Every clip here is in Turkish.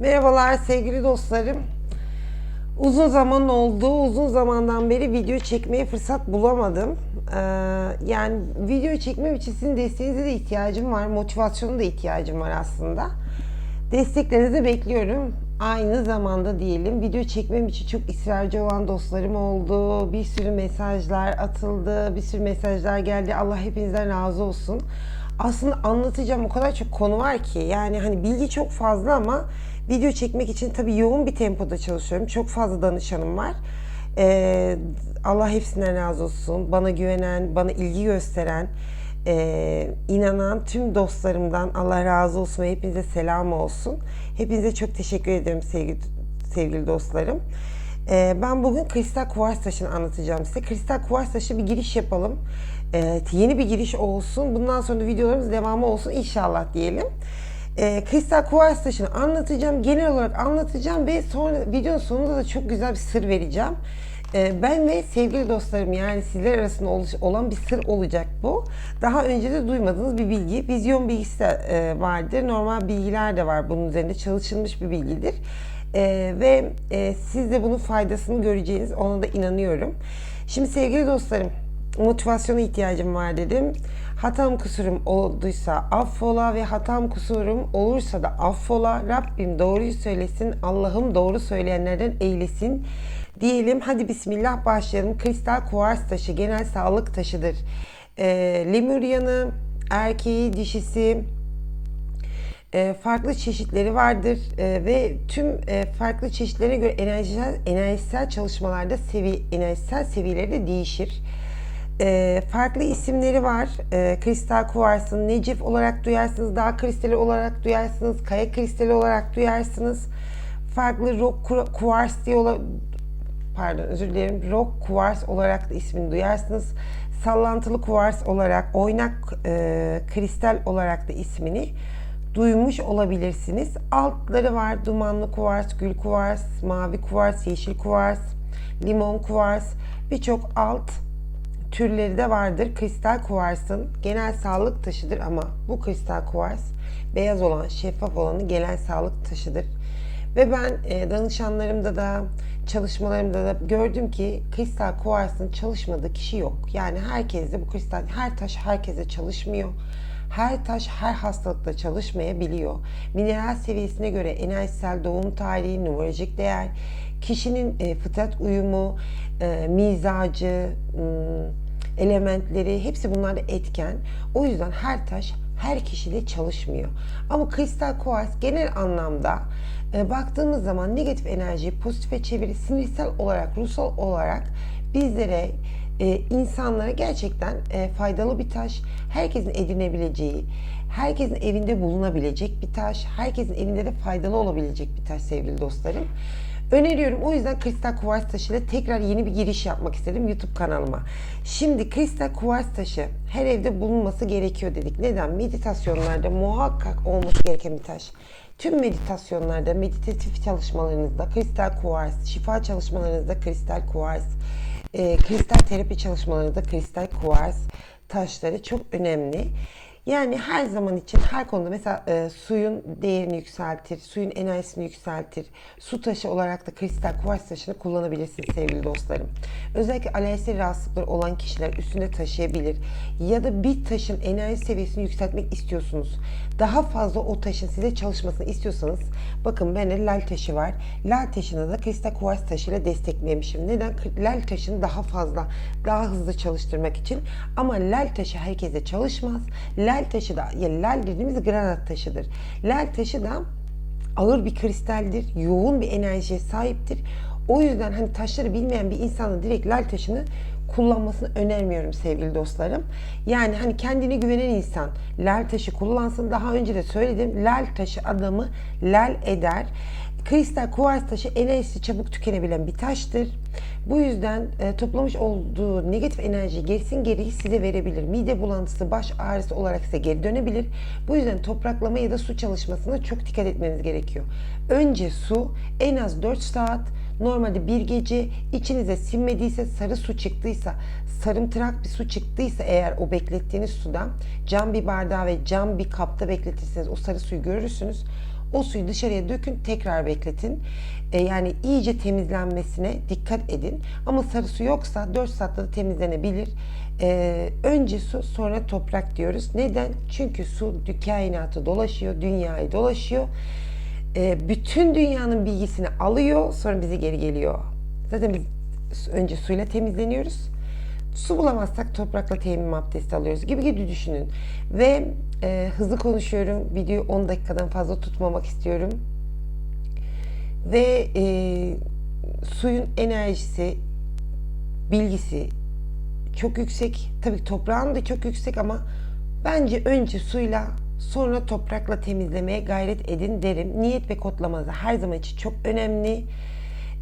Merhabalar sevgili dostlarım. Uzun zaman oldu. Uzun zamandan beri video çekmeye fırsat bulamadım. Ee, yani video çekmem için sizin desteğinize de ihtiyacım var. Motivasyona da ihtiyacım var aslında. Desteklerinizi bekliyorum. Aynı zamanda diyelim video çekmem için çok ısrarcı olan dostlarım oldu. Bir sürü mesajlar atıldı. Bir sürü mesajlar geldi. Allah hepinizden razı olsun. Aslında anlatacağım o kadar çok konu var ki. Yani hani bilgi çok fazla ama video çekmek için tabii yoğun bir tempoda çalışıyorum. Çok fazla danışanım var. Ee, Allah hepsinden razı olsun. Bana güvenen, bana ilgi gösteren, ee, inanan tüm dostlarımdan Allah razı olsun ve hepinize selam olsun. Hepinize çok teşekkür ederim sevgili, sevgili dostlarım. Ee, ben bugün kristal kuvars taşını anlatacağım size. Kristal kuvars taşı bir giriş yapalım. Ee, yeni bir giriş olsun. Bundan sonra videolarımız devamı olsun inşallah diyelim. Ee, kristal kuvars taşını anlatacağım. Genel olarak anlatacağım ve sonra videonun sonunda da çok güzel bir sır vereceğim. Ee, ben ve sevgili dostlarım yani sizler arasında oluş- olan bir sır olacak bu. Daha önce de duymadığınız bir bilgi. Vizyon bilgisi de e, vardır. Normal bilgiler de var bunun üzerinde çalışılmış bir bilgidir. Ee, ve e, siz de bunun faydasını göreceğiniz ona da inanıyorum. Şimdi sevgili dostlarım motivasyona ihtiyacım var dedim. Hatam kusurum olduysa affola ve hatam kusurum olursa da affola. Rabbim doğruyu söylesin, Allah'ım doğru söyleyenlerden eylesin. Diyelim hadi bismillah başlayalım. Kristal kuvars taşı genel sağlık taşıdır. Ee, Lemuryanı, erkeği, dişisi, e, farklı çeşitleri vardır e, ve tüm e, farklı çeşitlerine göre enerjisel, enerjisel çalışmalarda sevi, enerjisel seviyeleri de değişir. E, farklı isimleri var. E, kristal kuvarsın necif olarak duyarsınız, dağ kristali olarak duyarsınız, kaya kristali olarak duyarsınız. Farklı rock ku- kuvars diye ola, pardon özür dilerim rock kuvars olarak da ismini duyarsınız. Sallantılı kuvars olarak, oynak e, kristal olarak da ismini duymuş olabilirsiniz. Altları var. Dumanlı kuvars, gül kuvars, mavi kuvars, yeşil kuvars, limon kuvars. Birçok alt türleri de vardır. Kristal kuvarsın genel sağlık taşıdır ama bu kristal kuvars beyaz olan, şeffaf olanı genel sağlık taşıdır. Ve ben e, danışanlarımda da çalışmalarımda da gördüm ki kristal kuvarsın çalışmadığı kişi yok. Yani herkes de bu kristal, her taş herkese çalışmıyor. Her taş her hastalıkta çalışmayabiliyor. Mineral seviyesine göre enerjisel doğum tarihi, numerolojik değer, kişinin e, fıtrat uyumu, e, mizacı, m, elementleri hepsi bunlarda etken. O yüzden her taş her kişide çalışmıyor. Ama kristal kuvars genel anlamda e, baktığımız zaman negatif enerjiyi pozitife çevirir. Sinirsel olarak, ruhsal olarak bizlere e, insanlara gerçekten e, faydalı bir taş. Herkesin edinebileceği, herkesin evinde bulunabilecek bir taş. Herkesin evinde de faydalı olabilecek bir taş sevgili dostlarım. Öneriyorum. O yüzden kristal kuvars taşıyla tekrar yeni bir giriş yapmak istedim YouTube kanalıma. Şimdi kristal kuvars taşı her evde bulunması gerekiyor dedik. Neden? Meditasyonlarda muhakkak olması gereken bir taş. Tüm meditasyonlarda, meditatif çalışmalarınızda kristal kuvars, şifa çalışmalarınızda kristal kuvars, e, kristal terapi çalışmalarınızda kristal kuvars taşları çok önemli. Yani her zaman için her konuda mesela e, suyun değerini yükseltir, suyun enerjisini yükseltir. Su taşı olarak da kristal kuvars taşını kullanabilirsiniz sevgili dostlarım. Özellikle alerjisi rahatsızlıkları olan kişiler üstünde taşıyabilir. Ya da bir taşın enerji seviyesini yükseltmek istiyorsunuz. Daha fazla o taşın size çalışmasını istiyorsanız bakın bende lal taşı var. Lal taşını da kristal kuvars taşıyla desteklemişim. Neden? Lal taşını daha fazla, daha hızlı çalıştırmak için. Ama lal taşı herkese çalışmaz. Lal taşı da, yani lal dediğimiz granat taşıdır. Lal taşı da ağır bir kristaldir, yoğun bir enerjiye sahiptir. O yüzden hani taşları bilmeyen bir insanın direkt lal taşını kullanmasını önermiyorum sevgili dostlarım. Yani hani kendine güvenen insan lal taşı kullansın. Daha önce de söyledim. Lal taşı adamı lal eder. Kristal kuvars taşı enerjisi çabuk tükenebilen bir taştır. Bu yüzden e, toplamış olduğu negatif enerjiyi gerisin geriyi size verebilir. Mide bulantısı, baş ağrısı olarak size geri dönebilir. Bu yüzden topraklama ya da su çalışmasına çok dikkat etmeniz gerekiyor. Önce su en az 4 saat Normalde bir gece içinize sinmediyse, sarı su çıktıysa, sarımtırak bir su çıktıysa eğer o beklettiğiniz sudan cam bir bardağı ve cam bir kapta bekletirseniz o sarı suyu görürsünüz. O suyu dışarıya dökün, tekrar bekletin. E, yani iyice temizlenmesine dikkat edin. Ama sarı su yoksa 4 saatte de temizlenebilir. E, önce su, sonra toprak diyoruz. Neden? Çünkü su kainatı dolaşıyor, dünyayı dolaşıyor. E, bütün dünyanın bilgisini alıyor, sonra bize geri geliyor. Zaten biz önce suyla temizleniyoruz. Su bulamazsak toprakla teyemmüm abdesti alıyoruz gibi gibi düşünün. Ve e, hızlı konuşuyorum. Videoyu 10 dakikadan fazla tutmamak istiyorum. Ve e, suyun enerjisi, bilgisi çok yüksek. Tabii toprağın da çok yüksek ama bence önce suyla sonra toprakla temizlemeye gayret edin derim. Niyet ve kodlamanız her zaman için çok önemli.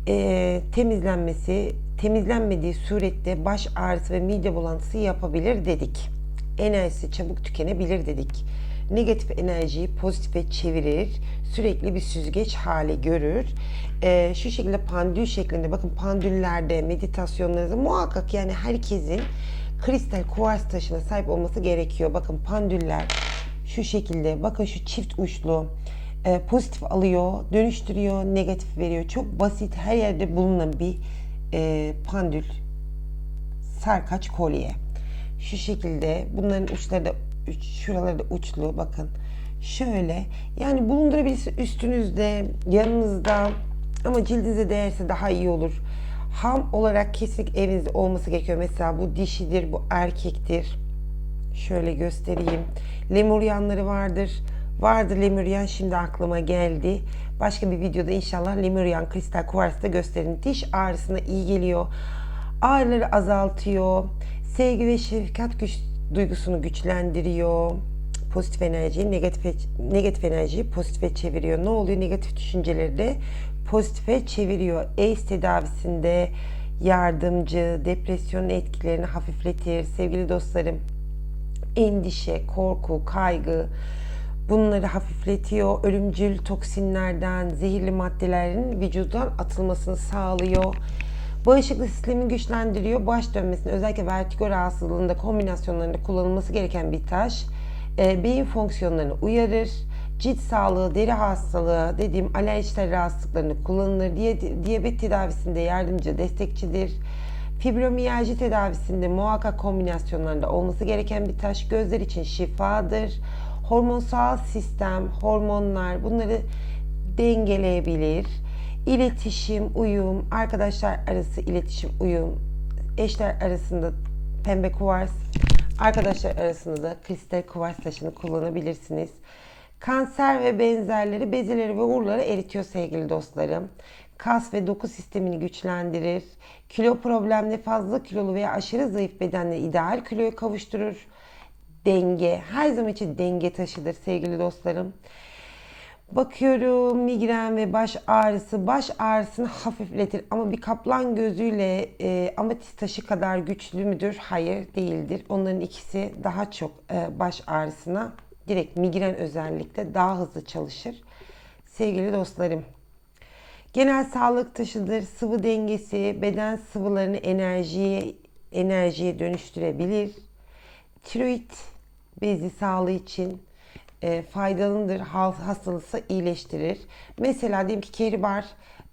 E, temizlenmesi, temizlenmediği surette baş ağrısı ve mide bulantısı yapabilir dedik. Enerjisi çabuk tükenebilir dedik. Negatif enerjiyi pozitife çevirir. Sürekli bir süzgeç hale görür. Ee, şu şekilde pandül şeklinde bakın pandüllerde meditasyonlarınızda muhakkak yani herkesin kristal kuvars taşına sahip olması gerekiyor. Bakın pandüller şu şekilde bakın şu çift uçlu e, pozitif alıyor, dönüştürüyor, negatif veriyor. Çok basit her yerde bulunan bir e, pandül sarkaç kolye. Şu şekilde bunların uçları da şuraları da uçlu bakın. Şöyle yani bulundurabilirsiniz üstünüzde, yanınızda ama cildinize değerse daha iyi olur. Ham olarak kesinlikle evinizde olması gerekiyor. Mesela bu dişidir, bu erkektir. Şöyle göstereyim. Lemuryanları vardır. Vardı Lemuryan şimdi aklıma geldi. Başka bir videoda inşallah Lemuryan kristal kuvarsda gösterin. Diş ağrısına iyi geliyor. Ağrıları azaltıyor. Sevgi ve şefkat güç, duygusunu güçlendiriyor. Pozitif enerjiyi negatife, negatif enerjiyi pozitife çeviriyor. Ne oluyor? Negatif düşünceleri de pozitife çeviriyor. AIDS tedavisinde yardımcı, depresyonun etkilerini hafifletir. Sevgili dostlarım, endişe, korku, kaygı, bunları hafifletiyor. Ölümcül toksinlerden, zehirli maddelerin vücuttan atılmasını sağlıyor. Bağışıklık sistemini güçlendiriyor. Baş dönmesini özellikle vertigo rahatsızlığında kombinasyonlarında kullanılması gereken bir taş. E, beyin fonksiyonlarını uyarır. Cilt sağlığı, deri hastalığı, dediğim alerjiler rahatsızlıklarını kullanılır. Diye, diyabet tedavisinde yardımcı, destekçidir. Fibromiyalji tedavisinde muhakkak kombinasyonlarında olması gereken bir taş. Gözler için şifadır hormonsal sistem, hormonlar bunları dengeleyebilir. İletişim, uyum, arkadaşlar arası iletişim, uyum, eşler arasında pembe kuvars, arkadaşlar arasında da kristal kuvars taşını kullanabilirsiniz. Kanser ve benzerleri bezeleri ve uğurları eritiyor sevgili dostlarım. Kas ve doku sistemini güçlendirir. Kilo problemli fazla kilolu veya aşırı zayıf bedenle ideal kiloya kavuşturur denge. Her zaman için denge taşıdır sevgili dostlarım. Bakıyorum migren ve baş ağrısı. Baş ağrısını hafifletir ama bir kaplan gözüyle e, ametist taşı kadar güçlü müdür? Hayır değildir. Onların ikisi daha çok e, baş ağrısına direkt migren özellikle daha hızlı çalışır. Sevgili dostlarım. Genel sağlık taşıdır. Sıvı dengesi beden sıvılarını enerjiye enerjiye dönüştürebilir. Tiroid bezi sağlığı için e, faydalıdır. Hastalıksa iyileştirir. Mesela diyelim ki kehribar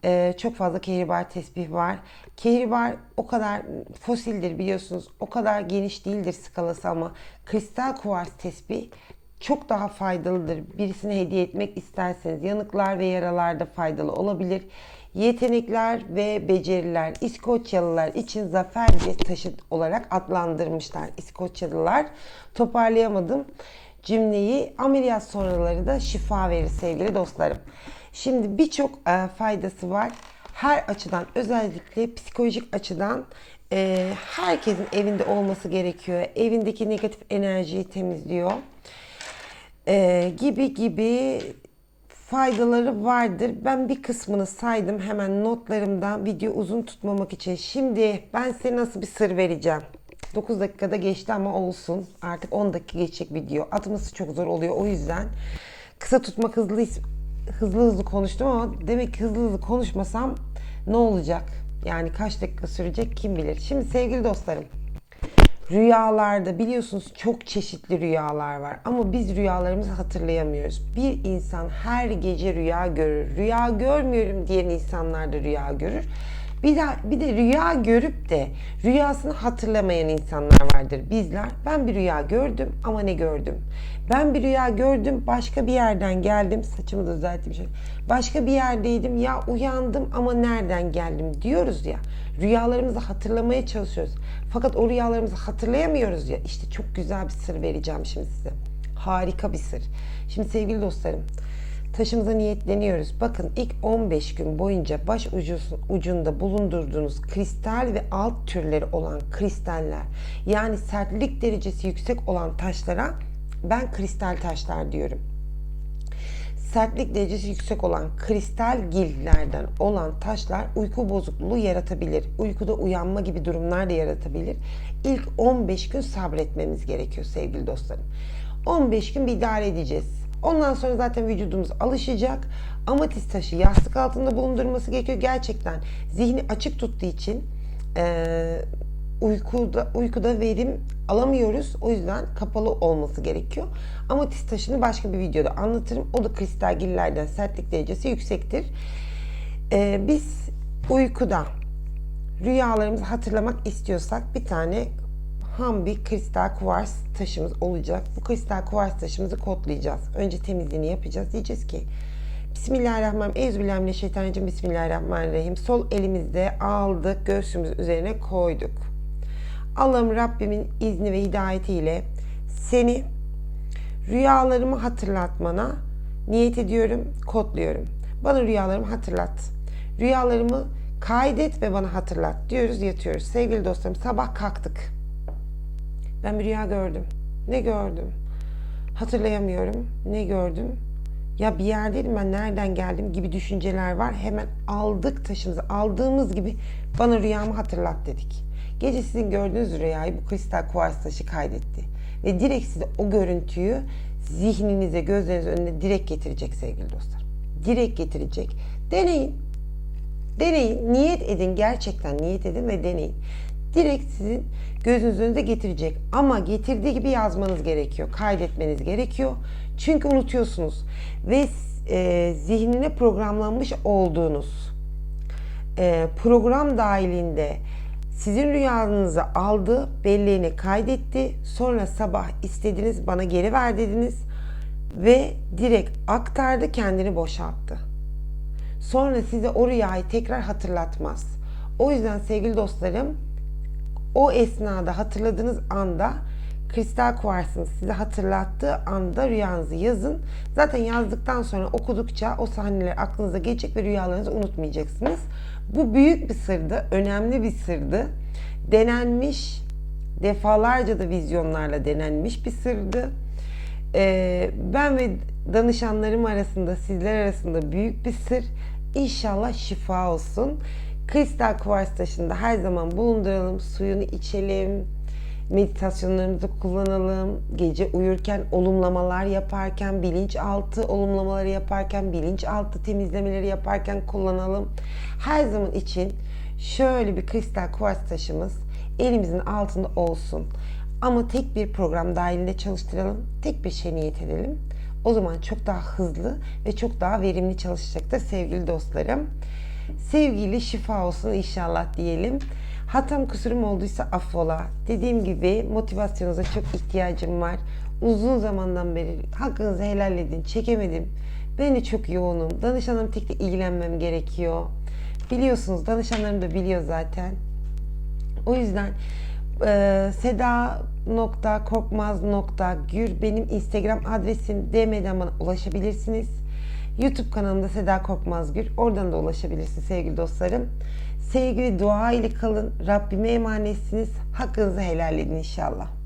e, çok fazla kehribar tesbih var. Kehribar o kadar fosildir biliyorsunuz. O kadar geniş değildir skalası ama kristal kuvars tesbih çok daha faydalıdır. Birisine hediye etmek isterseniz yanıklar ve yaralarda faydalı olabilir. Yetenekler ve beceriler İskoçyalılar için zafer taşı olarak adlandırmışlar. İskoçyalılar toparlayamadım cümleyi. Ameliyat sonraları da şifa verir sevgili dostlarım. Şimdi birçok e, faydası var. Her açıdan özellikle psikolojik açıdan e, herkesin evinde olması gerekiyor. Evindeki negatif enerjiyi temizliyor. E, gibi gibi faydaları vardır. Ben bir kısmını saydım hemen notlarımdan video uzun tutmamak için. Şimdi ben size nasıl bir sır vereceğim. 9 dakikada geçti ama olsun. Artık 10 dakika geçecek video. Atması çok zor oluyor o yüzden. Kısa tutmak hızlı hızlı hızlı konuştum ama demek ki hızlı hızlı konuşmasam ne olacak? Yani kaç dakika sürecek kim bilir. Şimdi sevgili dostlarım. Rüyalarda biliyorsunuz çok çeşitli rüyalar var ama biz rüyalarımızı hatırlayamıyoruz. Bir insan her gece rüya görür. Rüya görmüyorum diyen insanlar da rüya görür. Bir de, bir de rüya görüp de rüyasını hatırlamayan insanlar vardır. Bizler ben bir rüya gördüm ama ne gördüm? Ben bir rüya gördüm başka bir yerden geldim. Saçımı da düzelteyim şöyle. Başka bir yerdeydim ya uyandım ama nereden geldim diyoruz ya. Rüyalarımızı hatırlamaya çalışıyoruz. Fakat o rüyalarımızı hatırlayamıyoruz ya. İşte çok güzel bir sır vereceğim şimdi size. Harika bir sır. Şimdi sevgili dostlarım taşımıza niyetleniyoruz. Bakın ilk 15 gün boyunca baş ucunda bulundurduğunuz kristal ve alt türleri olan kristaller yani sertlik derecesi yüksek olan taşlara ben kristal taşlar diyorum. Sertlik derecesi yüksek olan kristal gillerden olan taşlar uyku bozukluğu yaratabilir. Uykuda uyanma gibi durumlar da yaratabilir. İlk 15 gün sabretmemiz gerekiyor sevgili dostlarım. 15 gün bir idare edeceğiz Ondan sonra zaten vücudumuz alışacak. Amatist taşı yastık altında bulundurması gerekiyor. Gerçekten zihni açık tuttuğu için e, uykuda, uykuda verim alamıyoruz. O yüzden kapalı olması gerekiyor. Amatist taşını başka bir videoda anlatırım. O da kristalgillerden sertlik derecesi yüksektir. E, biz uykuda rüyalarımızı hatırlamak istiyorsak bir tane ham bir kristal kuvars taşımız olacak. Bu kristal kuvars taşımızı kodlayacağız. Önce temizliğini yapacağız. Diyeceğiz ki Bismillahirrahmanirrahim. Euzubillahimineşşeytanirracim. Bismillahirrahmanirrahim. Sol elimizde aldık. Göğsümüz üzerine koyduk. Allah'ım Rabbimin izni ve hidayetiyle seni rüyalarımı hatırlatmana niyet ediyorum, kodluyorum. Bana rüyalarımı hatırlat. Rüyalarımı kaydet ve bana hatırlat diyoruz, yatıyoruz. Sevgili dostlarım sabah kalktık. Ben bir rüya gördüm. Ne gördüm? Hatırlayamıyorum. Ne gördüm? Ya bir yerdeydim ben nereden geldim gibi düşünceler var. Hemen aldık taşımızı. Aldığımız gibi bana rüyamı hatırlat dedik. Gece sizin gördüğünüz rüyayı bu kristal kuvars taşı kaydetti. Ve direkt size o görüntüyü zihninize, gözleriniz önüne direkt getirecek sevgili dostlar. Direkt getirecek. Deneyin. Deneyin. Niyet edin. Gerçekten niyet edin ve deneyin direkt sizin gözünüz getirecek. Ama getirdiği gibi yazmanız gerekiyor. Kaydetmeniz gerekiyor. Çünkü unutuyorsunuz. Ve e, zihnine programlanmış olduğunuz e, program dahilinde sizin rüyanızı aldı, belleğine kaydetti. Sonra sabah istediniz, bana geri ver dediniz ve direkt aktardı, kendini boşalttı. Sonra size o rüyayı tekrar hatırlatmaz. O yüzden sevgili dostlarım o esnada hatırladığınız anda kristal kuvarsın size hatırlattığı anda rüyanızı yazın. Zaten yazdıktan sonra okudukça o sahneler aklınıza gelecek ve rüyalarınızı unutmayacaksınız. Bu büyük bir sırdı, önemli bir sırdı. Denenmiş, defalarca da vizyonlarla denenmiş bir sırdı. Ee, ben ve danışanlarım arasında, sizler arasında büyük bir sır. İnşallah şifa olsun. Kristal kuvars taşında her zaman bulunduralım. Suyunu içelim. Meditasyonlarımızı kullanalım. Gece uyurken olumlamalar yaparken, bilinçaltı olumlamaları yaparken, bilinçaltı temizlemeleri yaparken kullanalım. Her zaman için şöyle bir kristal kuvars taşımız elimizin altında olsun. Ama tek bir program dahilinde çalıştıralım. Tek bir şey niyet edelim. O zaman çok daha hızlı ve çok daha verimli çalışacaktır sevgili dostlarım. Sevgili şifa olsun inşallah diyelim. Hatam kusurum olduysa affola. Dediğim gibi motivasyonunuza çok ihtiyacım var. Uzun zamandan beri hakkınızı helal edin. Çekemedim. Ben de çok yoğunum. Danışanlarım tek de ilgilenmem gerekiyor. Biliyorsunuz danışanlarım da biliyor zaten. O yüzden e, seda.korkmaz.gür benim Instagram adresim. DM'den bana ulaşabilirsiniz. YouTube kanalımda Seda Korkmazgür. Oradan da ulaşabilirsiniz sevgili dostlarım. Sevgi ve dua ile kalın. Rabbime emanetsiniz. Hakkınızı helal edin inşallah.